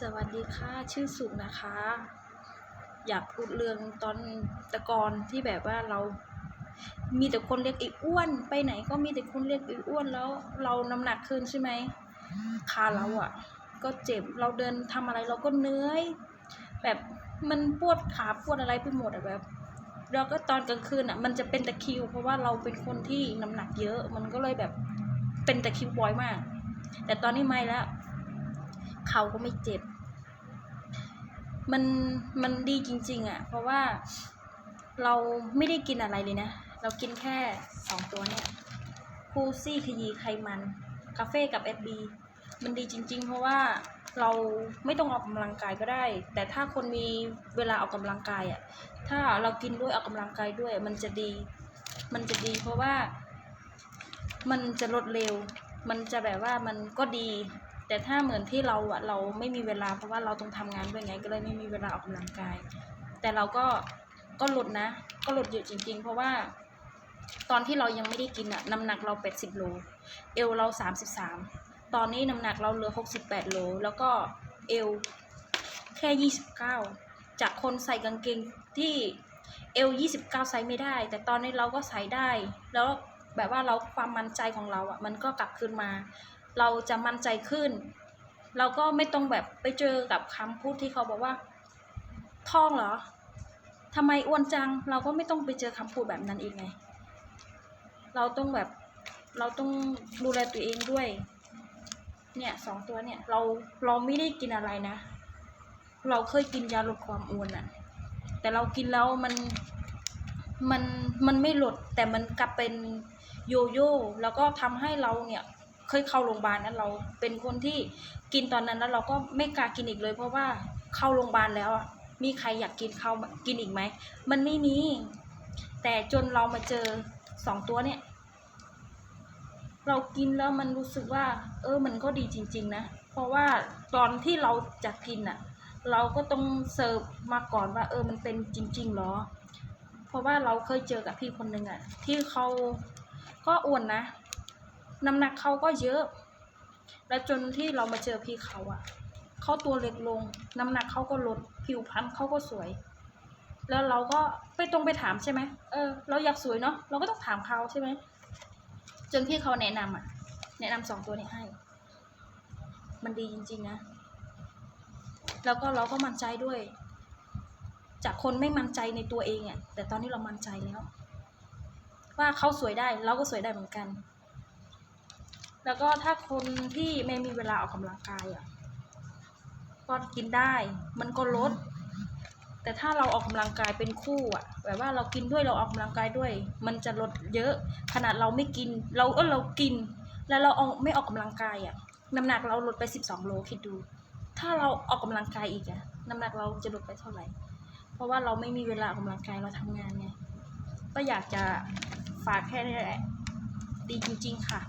สวัสดีค่ะ ชื่อสุนะคะ อยากพูดเรื่องตอนตะกอนที่แบบว่าเรา มีแต่คนเรียกอ้อ้วน ไปไหนก็มีแต่คนเรียกอ้อ้วนแล้ว เราน้ำหนักขึ้นใช่ไหมขาเราอะ่ะ ก็เจ็บเราเดินทำอะไรเราก็เหนื่อยแบบมันปวดขาปวดอะไรไปหมดอะแบบแล้วก็ตอนกลางคืนอะมันจะเป็นตะคิว เพราะว่าเราเป็นคนที่น้ำหนักเยอะ มันก็เลยแบบเป็นตะคิวบ่อยมาก แต่ตอนนี้ไม่แล้ว เขาก็ไม่เจ็บ มันมันดีจริง ๆอะ่ะ เพราะว่าเราไม่ได้กินอะไรเลยนะ เรากินแค่สองตัวเนี่ยคูซี่ขยีไขมันคาเฟ่กับเอฟบีมันดีจริง ๆ เพราะว่าเราไม่ต้องออกกำลังกายก็ได้ แต่ถ้าคนมีเวลาออกกำลังกายอะ่ะ ถ้าเรากินด้วยออกกำลังกายด้วย มันจะดี มันจะดี เพราะว่ามันจะลดเร็ว มันจะแบบว่ามันก็ดี แต่ถ้าเหมือนที่เราอะเราไม่มีเวลาเพราะว่าเราต้องทำงานด้วยไงก็เลยไม่มีเวลาออกกำลังกาย แต่เราก็ก็ลดนะ ก็ลดเยอะจริง ๆ เพราะว่า ตอนที่เรายังไม่ได้กินอะน้ำหนักเรา80โลเอวเรา33ตอนนี้น้ำหนักเราเหลือ68โลแล้วก็เอวแค่29จากคนใส่กางเกงที่เอว29ใส่ไม่ได้ แต่ตอนนี้เราก็ใส่ได้ แล้วแบบว่าเราความมั่นใจของเราอะมันก็กลับคืนมา เราจะมั่นใจขึ้น เราก็ไม่ต้องแบบไปเจอกับคำพูดที่เขาบอกว่าท้องเหรอทำไมอ้วนจัง เราก็ไม่ต้องไปเจอคำพูดแบบนั้นอีกไง เราต้องแบบเราต้องดูแลตัวเองด้วย เนี่ยสองตัวเนี่ย เราเราไม่ได้กินอะไรนะ เราเคยกินยาลดความอ้วนอะแต่เรากินแล้วมันมันมันไม่ลดแต่มันกลับเป็นโยโย่แล้วก็ทำให้เราเนี่ย เคยเข้าโรงพยาบาลนะเราเป็นคนที่กินตอนนั้นแล้วเราก็ไม่กล้ากินอีกเลย เพราะว่าเข้าโรงพยาบาลแล้วอะมีใครอยากกินข้าวกินอีกไหมมันไม่มี แต่จนเรามาเจอสองตัวเนี่ย เรากินแล้วมันรู้สึกว่า เออมันก็ดีจริง ๆ นะ เพราะว่าตอนที่เราจะกินอะ เราก็ต้องเสิร์ฟมาก่อนว่า เออมันเป็นจริงๆหรอ เพราะว่าเราเคยเจอกับพี่คนหนึ่งอะ ที่เขาก็อ้วนนะ น้ำหนักเขาก็เยอะ และจนที่เรามาเจอพี่เขาอะเขาตัวเล็กลง น้ำหนักเขาก็ลด ผิวพรรณเขาก็สวย แล้วเราก็ไปตรงไปถามใช่ไหมเออ เราอยากสวยเนาะเราก็ต้องถามเขาใช่ไหมจนพี่เขาแนะนำอะแนะนำสองตัวนี้ให้ มันดีจริง ๆ นะ แล้วก็เราก็มั่นใจด้วย จากคนไม่มั่นใจในตัวเองอะแต่ตอนนี้เรามั่นใจแล้วว่าเขาสวยได้เราก็สวยได้เหมือนกัน แล้วก็ถ้าคนที่ไม่มีเวลาออกกำลังกายอะก็กินได้ มันก็ลด แต่ถ้าเราออกกำลังกายเป็นคู่อะ แบบว่าเรากินด้วยเราออกกำลังกายด้วย มันจะลดเยอะ ขนาดเราไม่กิน เราเออเรากิน แล้วเราเอาไม่ออกกำลังกายอะ น้ำหนักเราลดไปสิบสองโลคิดดู ถ้าเราออกกำลังกายอีกอะ น้ำหนักเราจะลดไปเท่าไหร่ เพราะว่าเราไม่มีเวลาออกกำลังกายเราทำงานไง ก็อยากจะฝากแค่นี้แหละ ดีจริง ๆ ค่ะ